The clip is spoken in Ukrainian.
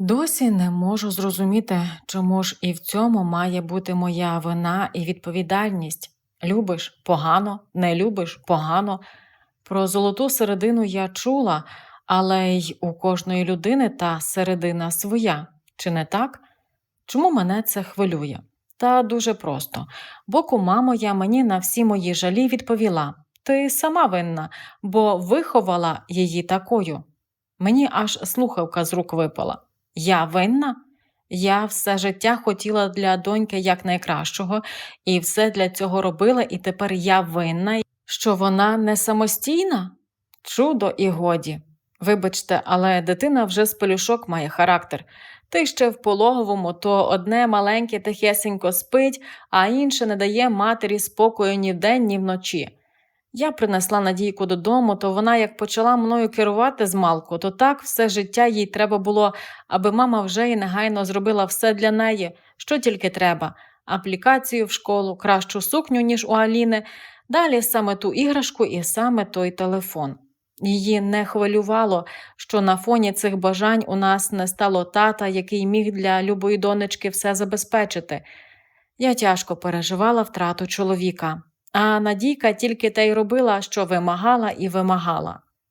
Досі не можу зрозуміти, чому ж і в цьому має бути моя вина і відповідальність. Любиш погано, не любиш погано. Про золоту середину я чула, але й у кожної людини та середина своя. Чи не так? Чому мене це хвилює? Та дуже просто. Бо кума моя мені на всі мої жалі відповіла: Ти сама винна, бо виховала її такою. Мені аж слухавка з рук випала. Я винна? Я все життя хотіла для доньки якнайкращого, і все для цього робила, і тепер я винна, що вона не самостійна? Чудо і годі. Вибачте, але дитина вже з пелюшок має характер. Ти ще в пологовому, то одне маленьке тихесенько спить, а інше не дає матері спокою ні вдень, ні вночі. Я принесла Надійку додому, то вона як почала мною керувати з малку, то так все життя їй треба було, аби мама вже і негайно зробила все для неї, що тільки треба. Аплікацію в школу, кращу сукню, ніж у Аліни, далі саме ту іграшку і саме той телефон. Її не хвилювало, що на фоні цих бажань у нас не стало тата, який міг для любої донечки все забезпечити. Я тяжко переживала втрату чоловіка, а Надійка тільки те й робила, що вимагала і вимагала.